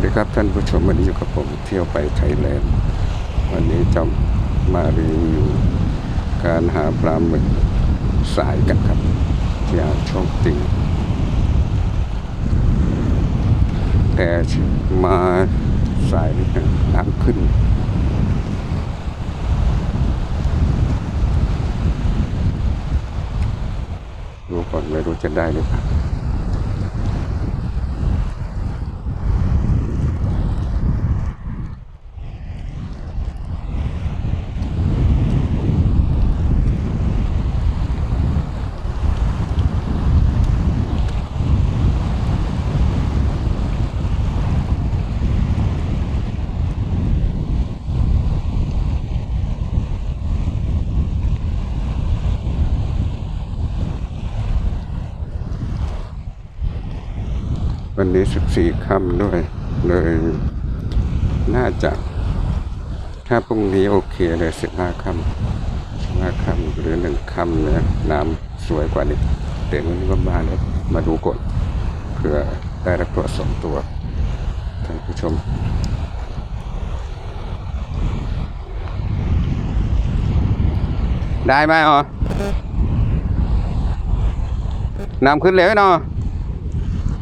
วัสดีครับท่านผู้ชมวันนี้อยู่กับผมเที่ยวไปไทยแลนด์วันนี้จะมารีวิวการหาปลาหมึกสายกันครับที่อ่าวโชคติงแต่มาสายน้ำขึ้น ดูก่อนไม่รู้จะได้หรือเปล่า วันนี้สิบสี่ค่ำด้วย เลย น่าจะ ถ้าพรุ่งนี้โอเคเลยสิบห้าค่ำสิบห้าค่ำหรือหนึ่งค่ำเนี่ยน้ำสวยกว่านี้เดี๋ยววันนี้ก็มาแล้วมาดูก่อนเผื่อได้รับตัวสองตัวท่านผู้ชมได้ไหมอ๋อน้ำขึ้นเร็วเนาะ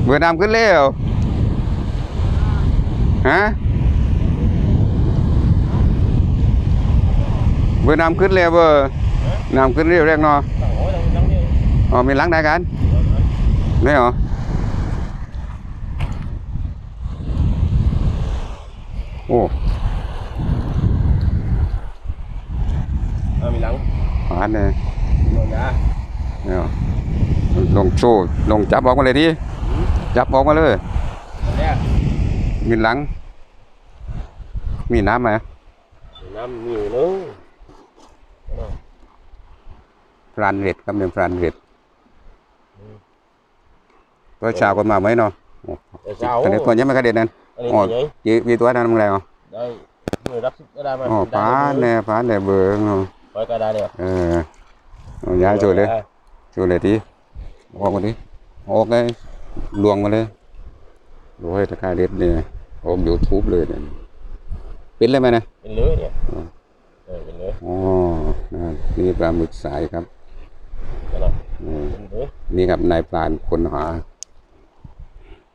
าะคาริสได้ไหมคาริสน้ำขึ้นแล้วคาริสเ vừa nằm ขึ้นเร็วฮะเ vừa nằm ขึ้นเร็วเบอร์นำขึ้นเร็วแรกเนาะอ๋อมีหลังได้กันไม่เหรอโอ้ Ờ, mình lắng หวานเลย rồi nha เนี่ยลงโซ่ลงจับออกมาเลยที จับออกมาเลย nè มีหลัง มีน้ำไหม năm nhiều nữa พรานเร็ดครับเป็นพรานเร็ดตัวชาวคนมาไหมเนาะ tại sao แต่เด็กคนยังไม่กระเด็นนั่น anh Ồ. đi vậy ยีมีตัวนั้นมึงแล้ว đây người đắp ở đây mà อ๋อ Đá ป้า nữa. เนี่ยป้าเนี่ยเบอร์เนาะ Coi cái đây nè เออเอาย้ายช่วยเลย Rồi, ช่วยเลยทีออกมาดิออกเลย ลวงมาเลยดูให้ตะกายเล็ดเนี่ยออกยูทูบเลยเนี่ยเป็นเลยไหมนะ bên lưới nè Ừ. rồi bên lưới อ๋อนั่นนี่ปลาหมึกสายครับ đây nè อืม bên lưới นี่ครับนายปลานคนหา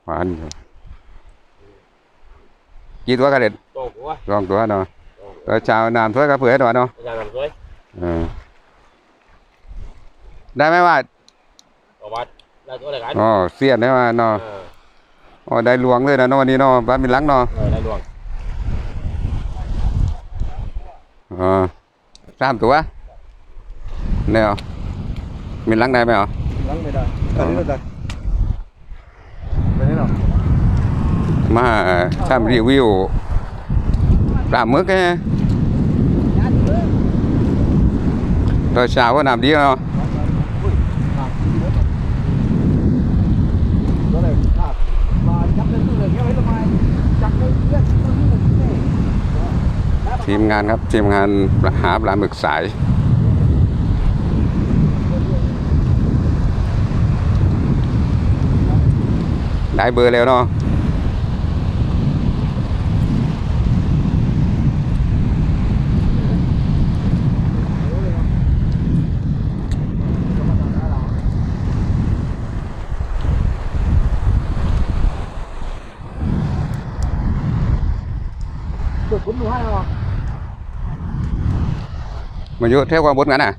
หวานอยู่กี่ตัวกันเด็ด con của ลองตัวเนาะ con ตัวชาวน้ำถ้วยกับเผือตัวเนาะ ra làm dưới เออได้ไหมว่า còn ba ra chỗ này cái อ๋อเสียนได้มาเนาะ à, อ๋อได้หลวงเลยนะเนาะวันนี้เนาะบ้านมีหลังเนาะ rồi đây luôn อ๋อสามตัวเนี่ยเหรอมีหลังได้ไหมเหรอ lắng bên đây ở đây đây bên đây nào มาทำรีวิวปลาหมึกไงตัวเช้าก็น้ำดีเนาะ ทีมงานครับ ทีมงานหาปลาหมึกสาย ได้เบอร์แล้วเนาะ มาอยู่เท่าความบดกันอะ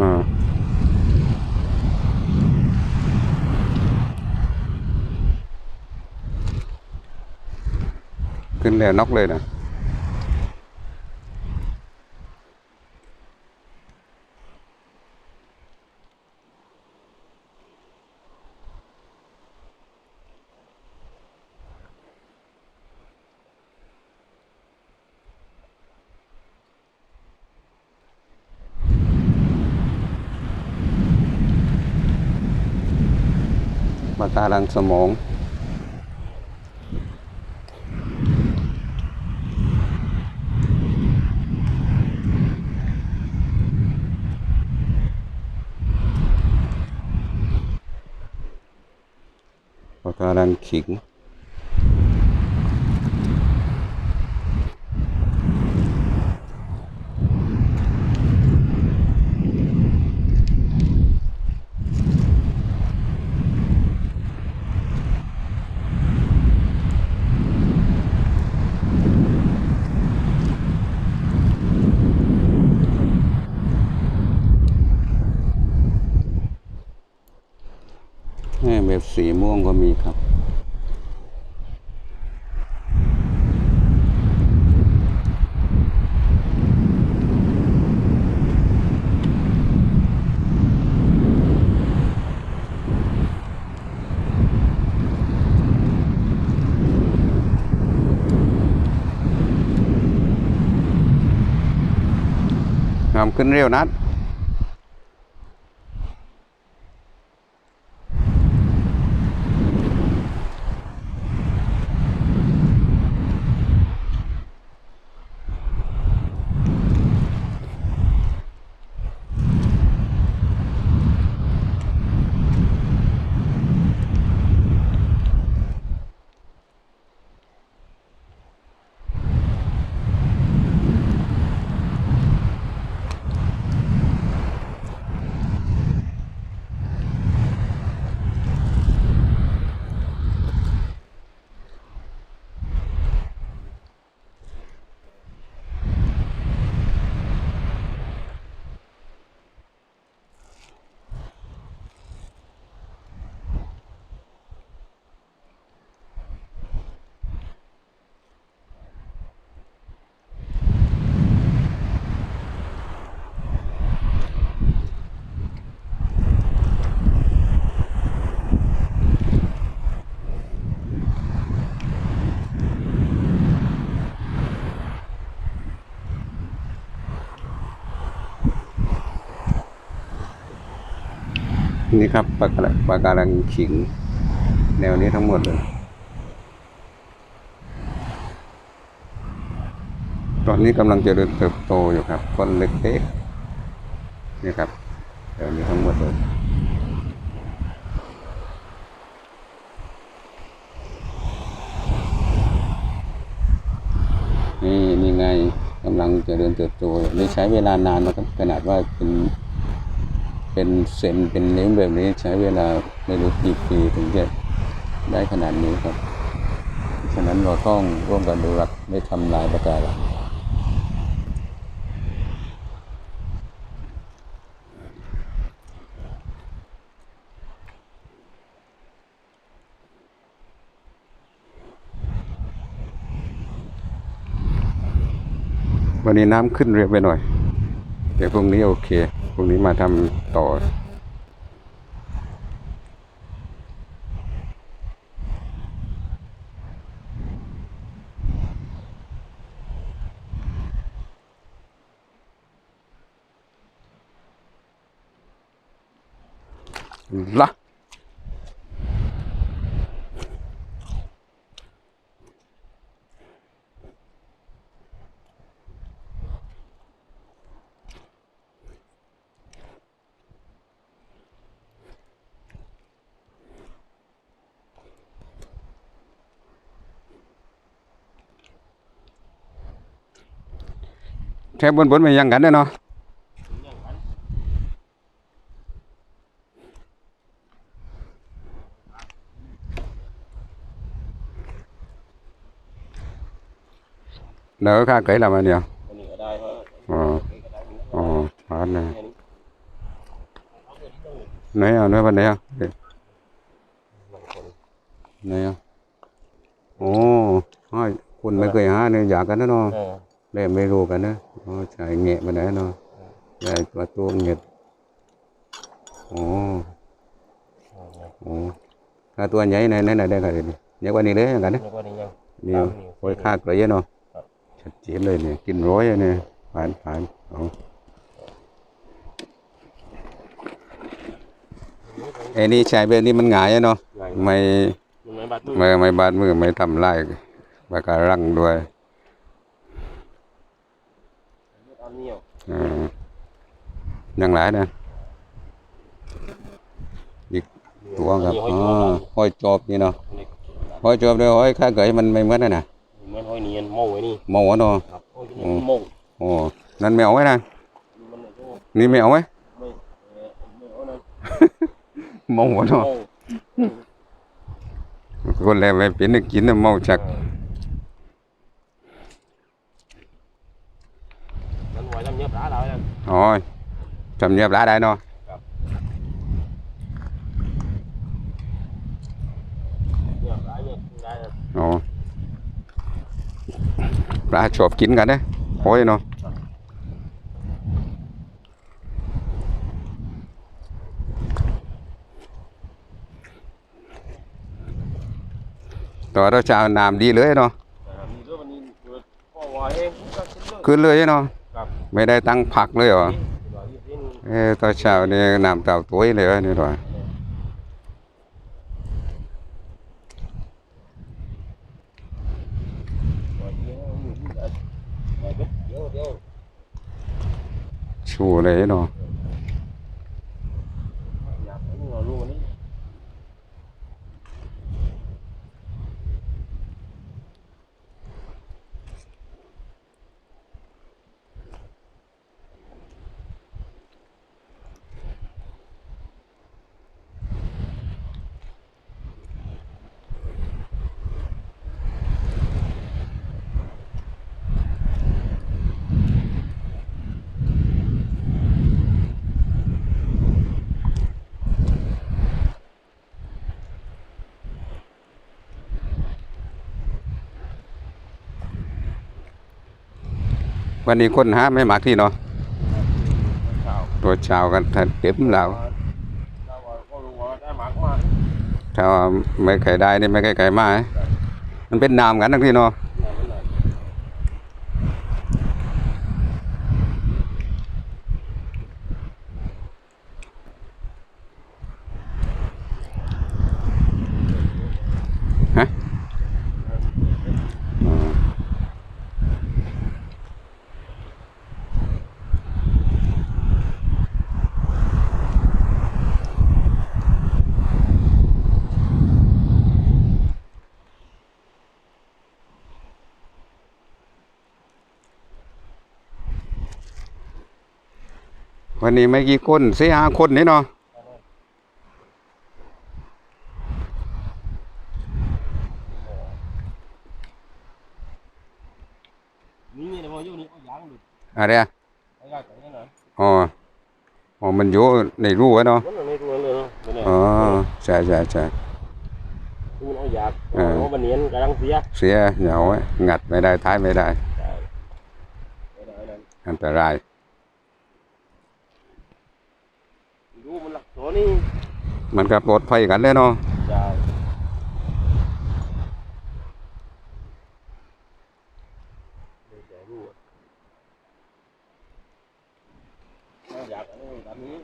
อ่าขึ้นแลังสมอง ปะการังขิง แม่แบบสีม่วงก็มีครับ งาม ขึ้นเร็วนัด นี่ครับปะกรังปะการังขิง แนวนี้ทั้งหมดเลย ตอนนี้กำลังเจริญเติบโตอยู่ครับต้นเล็กๆนี่ครับแนวนี้ทั้งหมดเลยนี่นี่ไงกำลังเจริญเติบโตนี่ใช้เวลานานนะครับขนาดว่าเป็น เป็นเซนเป็นนิ้วแบบนี้ใช้เวลาไม่รู้กี่ปีถึงจะได้ขนาดนี้ครับ ฉะนั้นเราต้องร่วมกันดูรักไม่ทำลายประการังวันนี้น้ำขึ้นเร็วไปหน่อยเดี๋ยวพรุ่งนี้โอเค พรุ่งนี้มาทำต่อ ละแค่บนบนไปยังกันได้เนาะเดี๋ยวข้าเกยละมาเนี่ยอ๋ออ๋อพันเลยไหนอะไหนวันไหนอะไหนอะโอ้ยคนไม่เคยหาเนี่ยอยากกันแน่นอน เออได้ไม่รู้กันนะอ๋อใช่แงะมาไหนเนาะได้ประตูเงียดโอ้โอ้ถ้าตัวใหญ่ไหนไหนไหนได้กันเลยใหญ่กว่านี้เลยกันนะนึกว่านี่ยังนี่โอ้ยค่าเกลือเนาะชัดเจนเลยเนี่ยกินร้อยอะเนี่ยผ่านผ่านเอาไอ้นี่ใช้แบบนี้มันหงายอะเนาะไงไม่มันไม่บาดมือไม่ไม่บาดมือไม่ทำลายบาการังด้วย ต อนนี้อะอ่ายังหลายนะอีกตัวครับอ๋อห้อยจอบนี่เนาะห้อยจอบเดียวห้อยข้าเกยมันไม่เหมือนนะนะเหมือนห้อยเนียนเมาไว้นี่หมอเนาะครับห้อยเนียนเมาโอ้นั่นไม่เอาไว้นะมันไม่นี่ไม่เอาไว้ไม่ไม่เอานะหมอเนาะเมาคนแรกไปเป็นนึกกินน่ะเมาจาก มันไหวทำเนียบร้า เราเนี่ยอ๋อจำเนียบร้าได้เนาะเนียบร้าเนี่ย ได้อ๋อปลาชอบกินกันเด้โอ้ยเนาะแตัวาเราจะเอาน้ำดีเลยเนาะมีเรื่องพ่อว่าเองก็ขึ้นเรื่องขึ้นเลยเนาะครับได้ตั้งผักเลยเหรอเอ้ตอนเช้านี่น้ำเต่าตัวเลยเหรอนี่หรอยเดี๋ยวเดี๋ยวชูเลยเนาะ อยากให้เรารู้วันนี้ วันนี้คนหาไม่มากที่เนาะตัวชาวกันเต็มแล้วถ้าว่าไม่ไข่ได้นี่ไม่ไข่ไก่มามันเป็นนามกันทั้งที่เนาะฮะอ๋อ วันนี้ไม่กี่คนสี่ห้าคนนี่เนาะนี่เนี่ยมาอยู่นี่ก็ยังดูอะไรอะไอ้ยากแต่เนี่ยนะอ๋ออ๋อมันอยู่ในรูไว้เนาะมันไม่รู้เลยเนาะไม่แน่อ๋อใช่ใช่ใช่มันเอาอยากเอาบันเนียนกำลังเสีย เสียเหงาไว้งัดไม่ได้ท้ายไม่ได้ไม่ได้นั่นอันตราย ดู มันหลักตัวนี่มันก็ปลอดภัยกันแน่นอนาะ ใช่ไม่ได้รู้อะเอาอยากเอาแบบนี้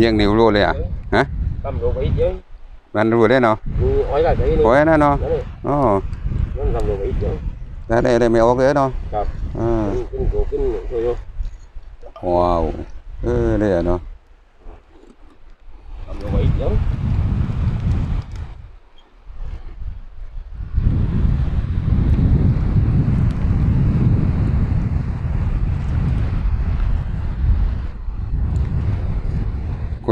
เยี่ยงนิ้วรู้เลยอะฮะ cầm đồ bị chứ มันรู้ได้เนาะ ừ, ỏi là cái đi โอ้ยนะเนาะ đó đi อ๋อ nó cầm đồ bị chứ แต่ได้ได้ไม่ออกเลยเนาะ ครับ อ่า kinh kinh đồ kinh thôi vô ว้าวเออได้อะเนาะ cầm đồ bị chứ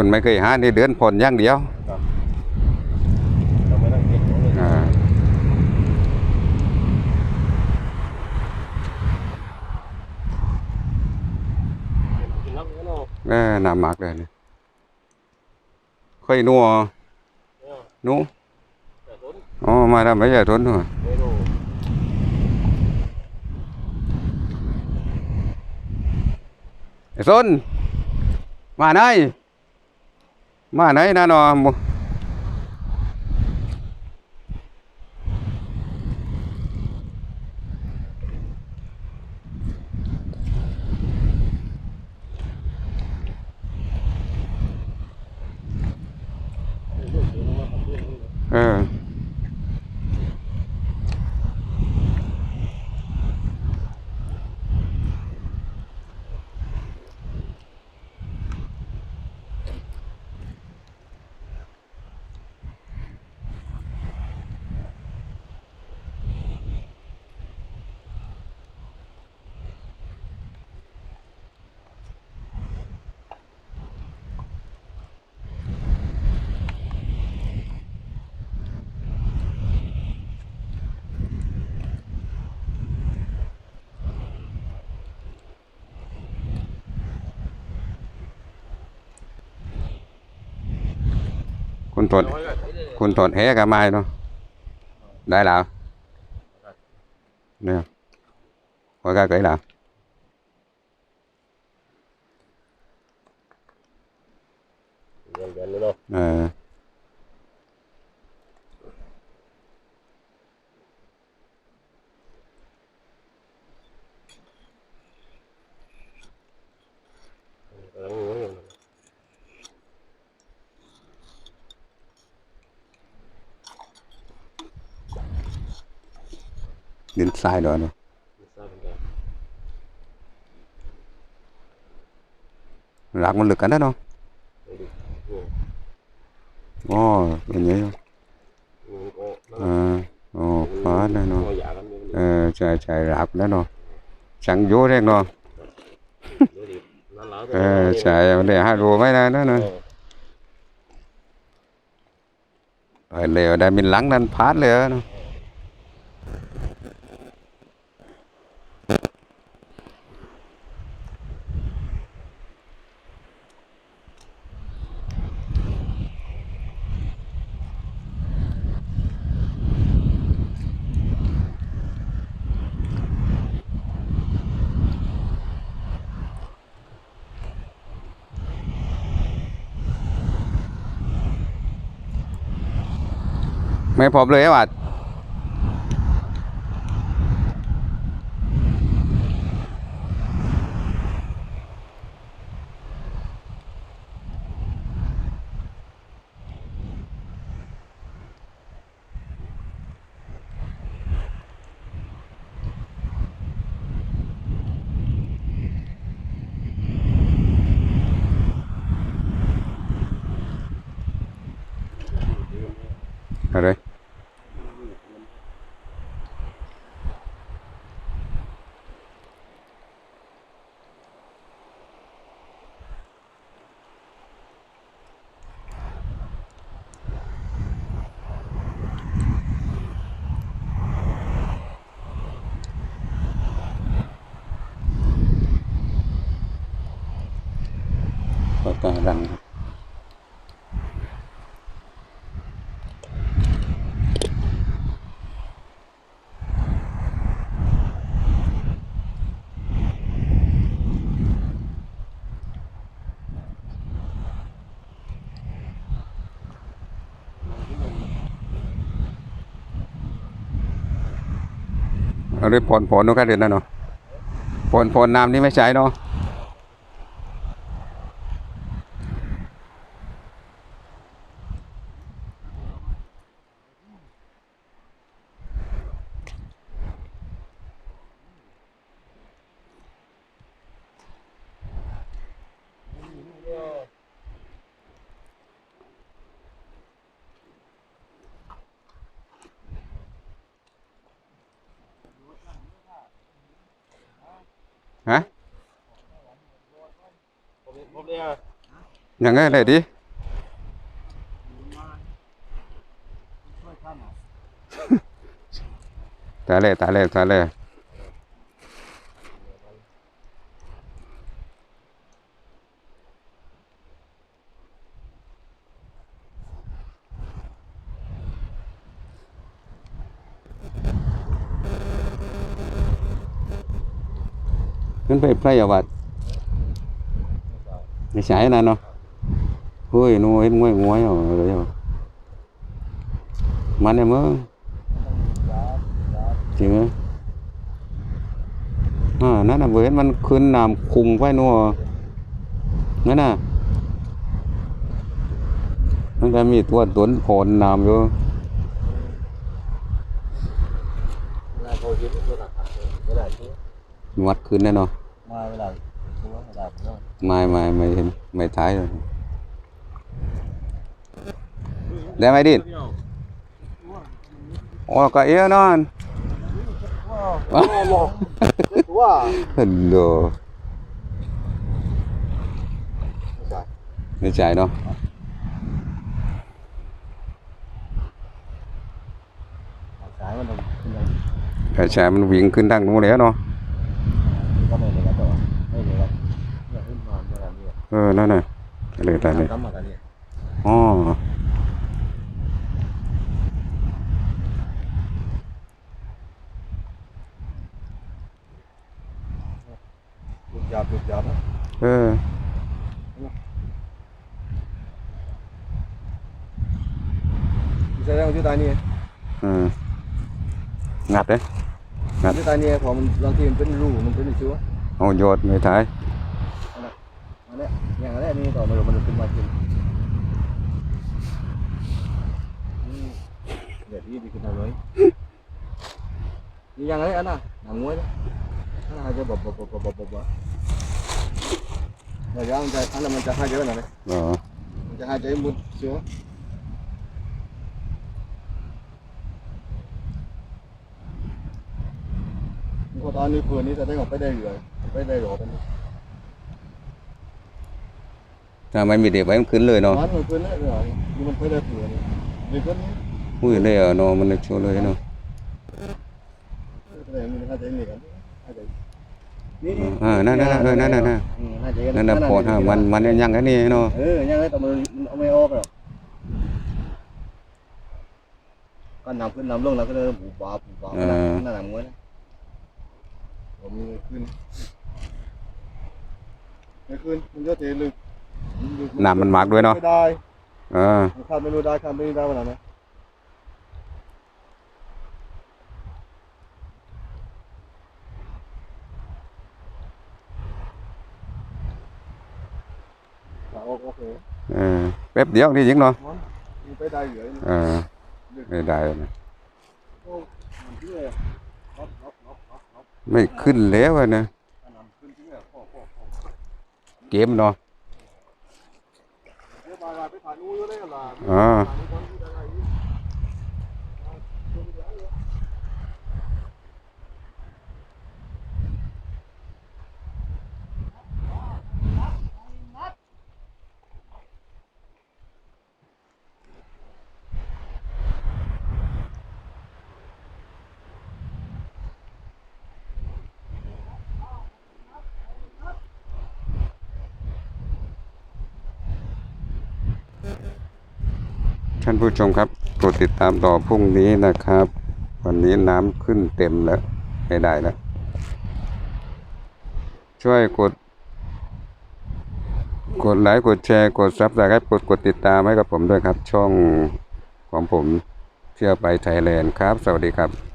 คุณไม่เคยหานี่เดือนผ่อนอย่างเดียว cầm cái đăng ký chỗ này อ่า kinh lắm nữa đâu เออน้ำหมักเลยนี่ค่อยนัว Thấy không? หนูแต่สนอ๋อ มาทำไม่ใช่ทนหัวไม่รู้ไอ้สนมาไหน มาไหนนะนอมเออ คุณถอดคุณถอดแหกับไม้เนาะได้แล้วเนี่ยพอก็เกยแล้วเดือนเดือนเลยเนาะ เออ กำลังงงอยู่ ดินทรายด้วยเนาะไม่ทราบเหมือนกันรากมันลึกกันนะเนาะไปดูนี่อ๋อเป็นอย่างนี้เนาะ นี่ก็นั่น เออโอ้ฟ้าเลยเนาะ ก็อยากกันอยู่ เออใช่ใช่รากแล้วเนาะสังโยเรียกเนาะ เดี๋ยวดินั่นแล้ ใช่มันได้ห้ารูไม่ได้นะเอเนาะอไปเลยได้มินหลังนั้นพาดเลยเนาะ ไม่พบเลยว่ะ อะไร ปากการังครับ เอาด้ผลผลนู้นก็เดือนะเนาะผ่อนผ่อน้ำนี่ไม่ใช้เนาะ ฮะผมผมเนี่ยยังไงเลยดิช่วยท่านอะตายเลยตายเลยตายเลย ขึ้นไปไพรวัดไม่ใช่นะเนาะเฮ้ยนูเห็นงวยงวยเอาเลยเอามันเนี่ยมึงจริงเหรออ่านั่นน่ะเว้ยมันขึ้นน้ำคุงไว้นัวนั่นน่ะมันก็มีตัวตนโผล่น้ำอยู่เวลาเขาเห็นเวลาขับเวลาที่งวดขึ้นแน่เนอน mai mày mày mày thái rồi. Để mày đi ô cái yêu nó hình đồ. Mày chạy đâu? Cái chạy mình viện cưng đang đúng đấy nó เวลานี้เออ นั่นน่ะอะไรตาเนี่ยทำมากันเนี่ยอ๋อจุดหยาบจุดหยาบนะเออแสดงว่าจุดตายนี่เอองัดเลยจุดตายนี่พอมันบางทีมันเป็นรูมันเป็นเชื้อเอาโยดไม่ท้าย yang đấy anh à làm muối đấy. Anh hai cho bập bập bập bập bập bập rồi giờ anh chạy anh làm anh chạy hai cái này đấy ờ. Chạy hai cái muối xuống có tao đi vườn đi ra đây còn phải đây rồi. Phải đây rồi ทำไมมีเด็กไว้มันขึ้นเลยเนาะมันขึ้นเลยเหรอมันไปได้เผื่อเลยขึ้นนี่อุ้ยเลยเหรอเนาะมันเลยโชว์เลยเนาะ อะไรมันหายใจเหนื่อยกันหานี่เออนั่นนั่นเออนั่นนั่นนั่นนั่นน่ะโพดฮะมันมันยังไงนี่เนาะเออยังไงแต่มันเอาไม่ออกหรอกก็นำขึ้นนำลงแล้วก็เลยบูบาบูบานั่นแหละมวนผมมีขึ้นไม่ขึ้นมันจะเทลึกน้ำมันมากด้วยเนาะไม่ได้เออข้ามไม่รู้ได้ข้ามไม่ได้วันไหน โอเคเออแป๊บเดียวนี่ยิงเนาะมันไปได้เหรอเออไม่ได้นะโอ้มันเชื่อล็อกล็อกล็อกล็อกล็อกไม่ขึ้นแล้วอะนะอันนั้นขึ้นที่เนี่ยพ่อพ่อพ่อเกมเนาะเดี๋ยวมาไปถ่ายนู้นเลยล่ะอ่า ท่านผู้ชมครับโปรดติดตามต่อพรุ่งนี้นะครับ วันนี้น้ำขึ้นเต็มแล้ว ไม่ได้แล้ว ช่วยกด กดไลค์กดแชร์กดซับสไครต์กดกดติดตามให้กับผมด้วยครับ ช่องของผมเชื่อไปไทยแลนด์ครับ สวัสดีครับ